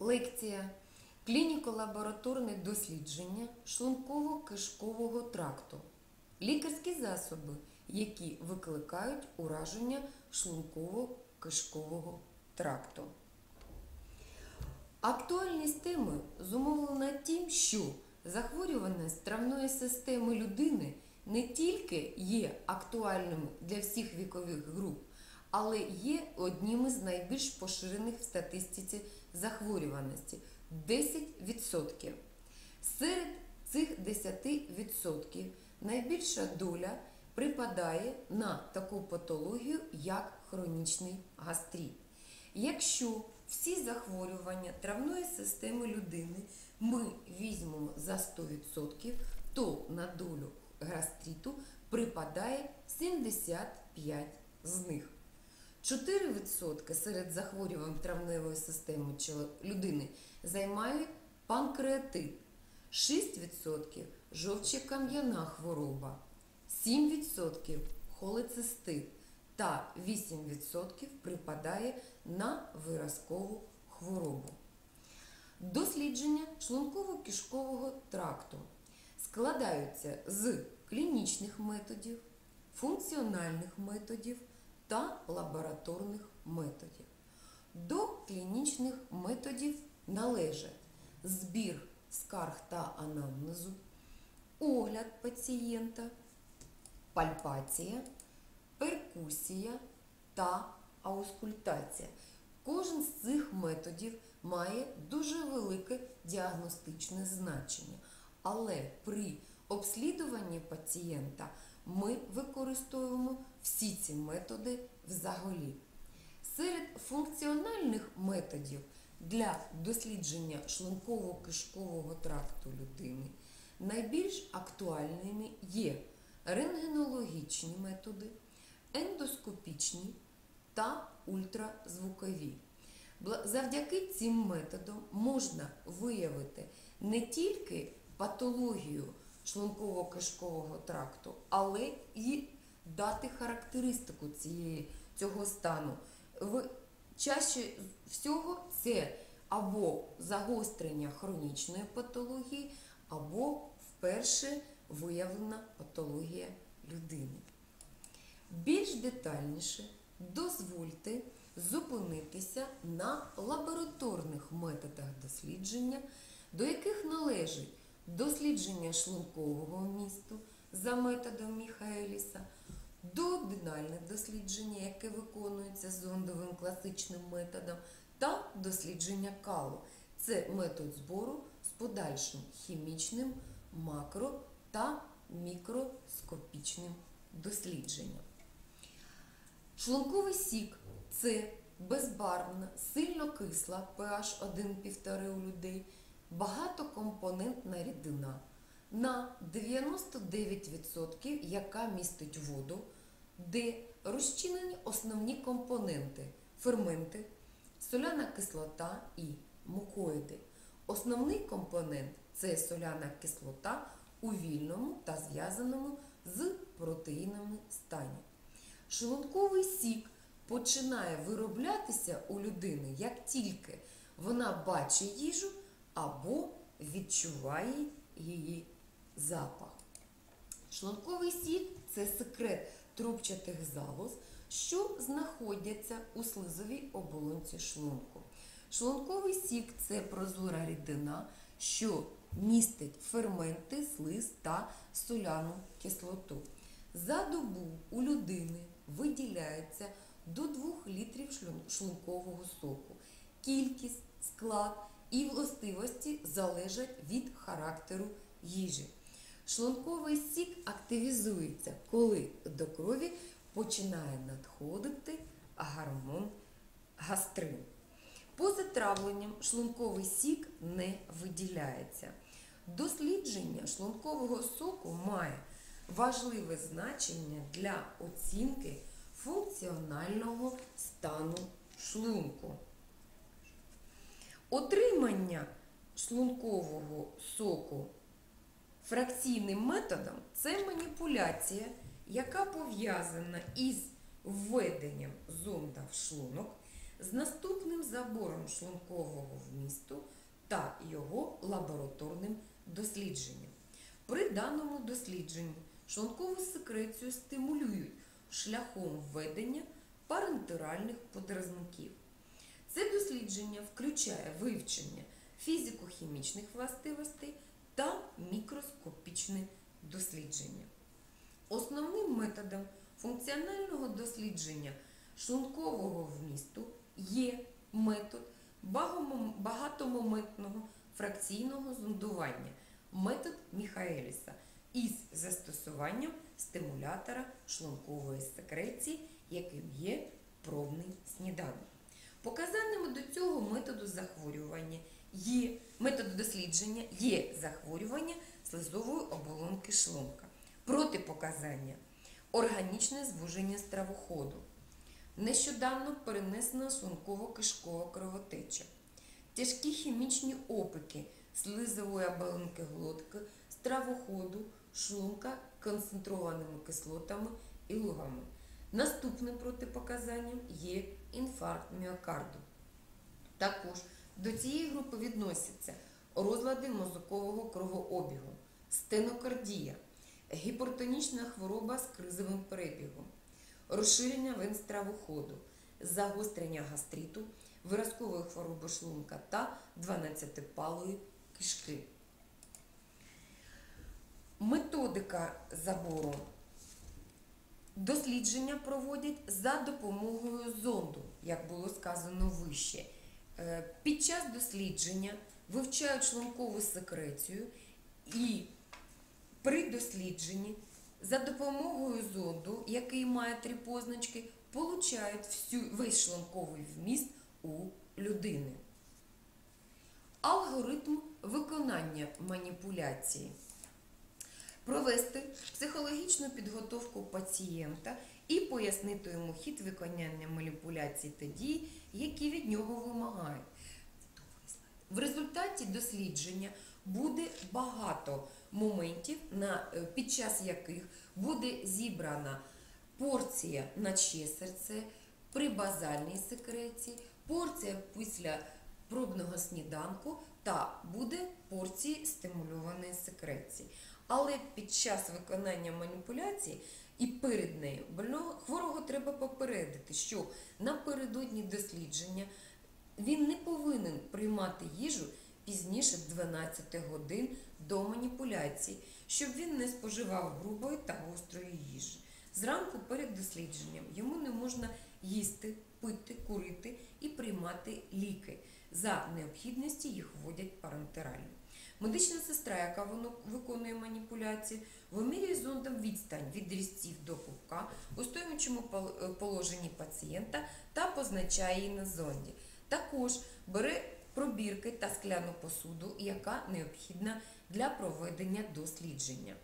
Лекція Клініко-лабораторне дослідження шлунково-кишкового тракту. Лікарські засоби, які викликають ураження шлунково-кишкового тракту. Актуальність теми зумовлена тим, що захворюваність травної системи людини не тільки є актуальним для всіх вікових груп, але є одним із найбільш поширених в статистиці захворюваності 10%. Серед цих 10% найбільша доля припадає на таку патологію, як хронічний гастрит. Якщо всі захворювання травної системи людини ми візьмемо за 100%, то на долю гастриту припадає 75 з них. 4% серед захворювань травневої системи людини займають панкреатит, 6% жовчокам'яна хвороба, 7% холецистит. Та 8% припадає на виразкову хворобу. Дослідження шлунково-кишкового тракту складаються з клінічних методів, функціональних методів та лабораторних методів. До клінічних методів належать збір скарг та анамнезу, огляд пацієнта, пальпація, перкусія та аускультація. Кожен з цих методів має дуже велике діагностичне значення, але при обслідуванні пацієнта ми використовуємо всі ці методи взагалі. Серед функціональних методів для дослідження шлунково-кишкового тракту людини найбільш актуальними є рентгенологічні методи, ендоскопічні та ультразвукові. Завдяки цим методам можна виявити не тільки патологію шлунково-кишкового тракту, але і дати характеристику цієї, цього стану. В, чаще всього це або загострення хронічної патології, або вперше виявлена патологія людини. Більш детальніше дозвольте зупинитися на лабораторних методах дослідження, до яких належить дослідження шлункового місту за методом Міхаеліса, дуоденальне дослідження, яке виконується зондовим класичним методом, та дослідження калу. Це метод збору з подальшим хімічним, макро та мікроскопічним дослідженням. Шлунковий сік це безбарвна, сильно кисла pH 1,5 у людей, багатокомпонентна рідина на 99%, яка містить воду, де розчинені основні компоненти ферменти, соляна кислота і мукоїди. Основний компонент це соляна кислота у вільному та зв'язаному з протеїнами стані. Шлунковий сік починає вироблятися у людини, як тільки вона бачить їжу або відчуває її запах. Шлунковий сік це секрет трубчатих залоз, що знаходяться у слизовій оболонці шлунку. Шлунковий сік це прозора рідина, що містить ферменти, слиз та соляну кислоту. За добу у людини виділяється до 2 літрів шлункового соку. Кількість, склад і властивості залежать від характеру їжі. Шлунковий сік активізується, коли до крові починає надходити гормон гастрин. Поза травленням шлунковий сік не виділяється. Дослідження шлункового соку має важливе значення для оцінки функціонального стану шлунку. Отримання шлункового соку фракційним методом це маніпуляція, яка пов'язана із введенням зонда в шлунок, з наступним забором шлункового вмісту та його лабораторним дослідженням. При даному дослідженні шлункову секрецію стимулюють шляхом введення парентеральних подразників. Це дослідження включає вивчення фізико-хімічних властивостей та мікроскопічне дослідження. Основним методом функціонального дослідження шлункового вмісту є метод багатомоментного фракційного зондування, метод Міхаеліса із застосуванням стимулятора шлункової секреції, яким є пробний сніданок. Показаннями до цього методу захворювання є методу дослідження є захворювання слизової оболонки шлунка. Протипоказання органічне звуження стравоходу. Нещодавно перенесена шлунково-кишкова кровотеча. Тяжкі хімічні опіки слизової оболонки глотки, стравоходу, шлунка концентрованими кислотами і лугами. Наступним протипоказанням є інфаркт міокарду. Також до цієї групи відносяться розлади мозокового кровообігу, стенокардія, гіпертонічна хвороба з кризовим перебігом, розширення вен стравоходу, загострення гастриту, виразкової хвороби шлунка та 12-палої кишки. Методика забору. Дослідження проводять за допомогою зонду, як було сказано вище. Е, Під час дослідження вивчають шлункову секрецію і при дослідженні за допомогою зонду, який має три позначки, получають всю, весь шлунковий вміст у людини. Алгоритм виконання маніпуляції. Провести психологічну підготовку пацієнта і пояснити йому хід виконання маніпуляцій та дій, які від нього вимагають. В результаті дослідження буде багато моментів, е, під час яких буде зібрана порція на чиє серце при базальній секреції, порція після пробного сніданку та буде порції стимульованої секреції. Але під час виконання маніпуляції і перед нею больного хворого треба попередити, що напередодні дослідження він не повинен приймати їжу пізніше 12 годин до маніпуляції, щоб він не споживав грубої та гострої їжі. Зранку перед дослідженням йому не можна їсти, пити, курити і приймати ліки. За необхідності їх вводять парентерально. Медична сестра, яка виконує маніпуляції, вимірює зондом відстань від різців до пупка у стоячому пол- е, положенні пацієнта та позначає її на зонді. Також бере пробірки та скляну посуду, яка необхідна для проведення дослідження.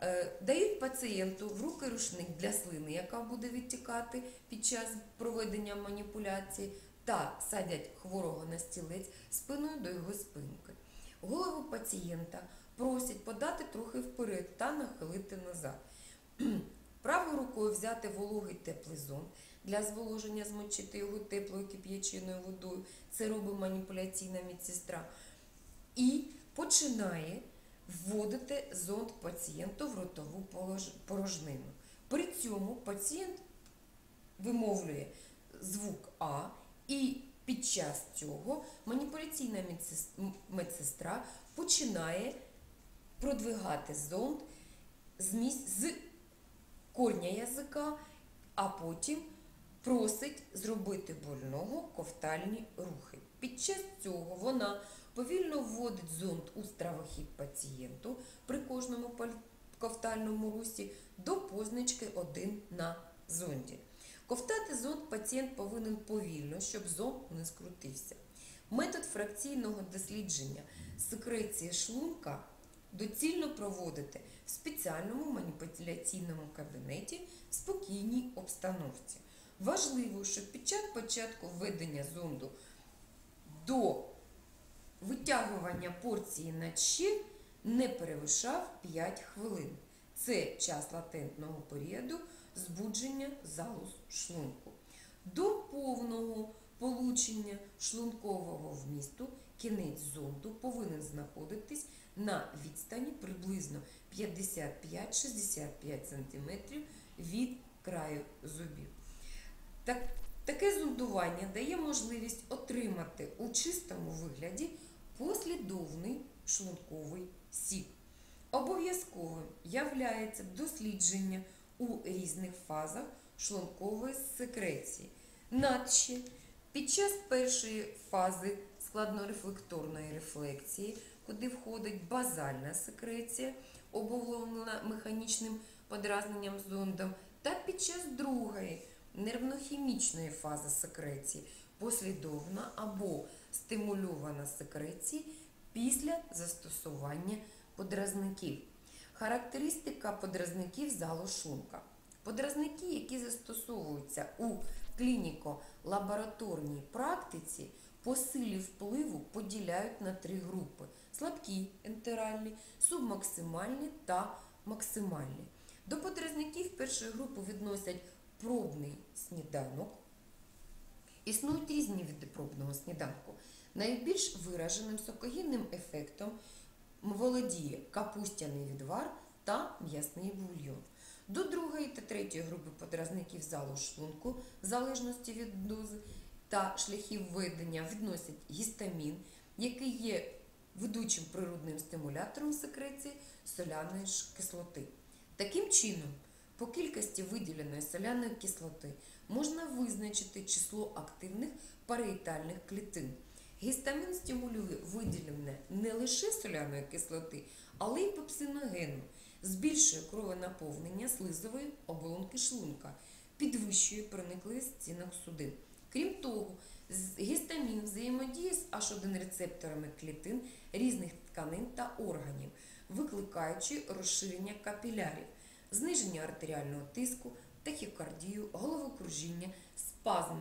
Е, Дають пацієнту в руки рушник для слини, яка буде відтікати під час проведення маніпуляції, та садять хворого на стілець спиною до його спинки. Голову пацієнта просять подати трохи вперед та нахилити назад. Правою рукою взяти вологий теплий зонд для зволоження, змочити його теплою кип'ячиною водою. Це робить маніпуляційна медсестра. І починає вводити зонд пацієнту в ротову порожнину. При цьому пацієнт вимовлює звук А, і під час цього маніпуляційна медсестра починає продвигати зонд з корня язика, а потім просить зробити больного ковтальні рухи. Під час цього вона повільно вводить зонд у стравохід пацієнту при кожному ковтальному русі до позначки 1 на зонді. Ковтати зонд пацієнт повинен повільно, щоб зонд не скрутився. Метод фракційного дослідження секреції шлунка доцільно проводити в спеціальному маніпуляційному кабінеті в спокійній обстановці. Важливо, щоб під час початку введення зонду до витягування порції на чин не перевищав 5 хвилин. Це час латентного періоду збудження залоз шлунку. До повного получення шлункового вмісту кінець зонду повинен знаходитись на відстані приблизно 55-65 см від краю зубів. Так, таке зондування дає можливість отримати у чистому вигляді послідовний шлунковий сік. Обов'язковим являється дослідження у різних фазах шлункової секреції. Надще під час першої фази складнорефлекторної рефлексії, куди входить базальна секреція, обумовлена механічним подразненням зондом, та під час другої нервнохімічної фази секреції, послідовна або стимульована секреції після застосування подразників. Характеристика подразників залу шлунка. Подразники, які застосовуються у клініко-лабораторній практиці, по силі впливу поділяють на три групи: слабкі ентеральні, субмаксимальні та максимальні. До подразників першої групи відносять пробний сніданок. Існують різні види пробного сніданку. Найбільш вираженим сокогінним ефектом володіє капустяний відвар та м'ясний бульйон. До другої та третьої групи подразників залу шлунку, в залежності від дози та шляхів ведення, відносять гістамін, який є ведучим природним стимулятором секреції соляної кислоти. Таким чином, по кількості виділеної соляної кислоти можна визначити число активних паріетальних клітин. Гістамін стимулює виділення не лише соляної кислоти, але й пепсиногену, збільшує кровонаповнення слизової оболонки шлунка, підвищує проникливість стінок судин. Крім того, гістамін взаємодіє з H1 рецепторами клітин різних тканин та органів, викликаючи розширення капілярів, зниження артеріального тиску, тахікардію, головокружіння, спазм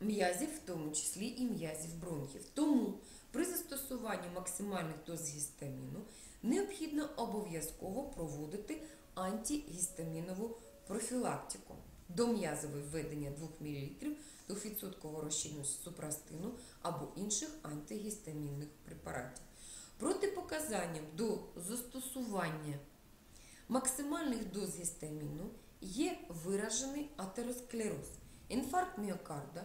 м'язів, в тому числі і м'язів бронхів. Тому при застосуванні максимальних доз гістаміну необхідно обов'язково проводити антигістамінову профілактику. До м'язове введення 2 мл 2% розчину супрастину або інших антигістамінних препаратів. Протипоказанням до застосування максимальних доз гістаміну є виражений атеросклероз, інфаркт міокарда,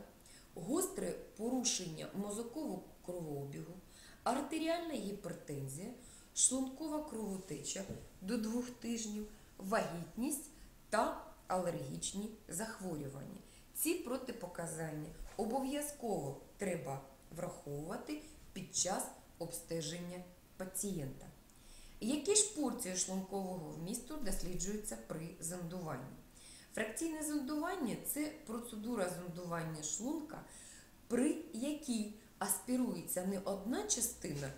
гостре порушення мозокового кровообігу, артеріальна гіпертензія, шлункова кровотеча до двох тижнів, вагітність та алергічні захворювання. Ці протипоказання обов'язково треба враховувати під час обстеження пацієнта. Які ж порції шлункового вмісту досліджуються при зондуванні? Фракційне зондування це процедура зондування шлунка, при якій аспірується не одна частина,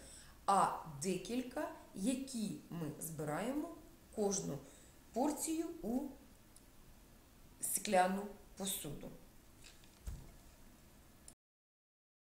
а декілька, які ми збираємо кожну порцію у скляну посуду.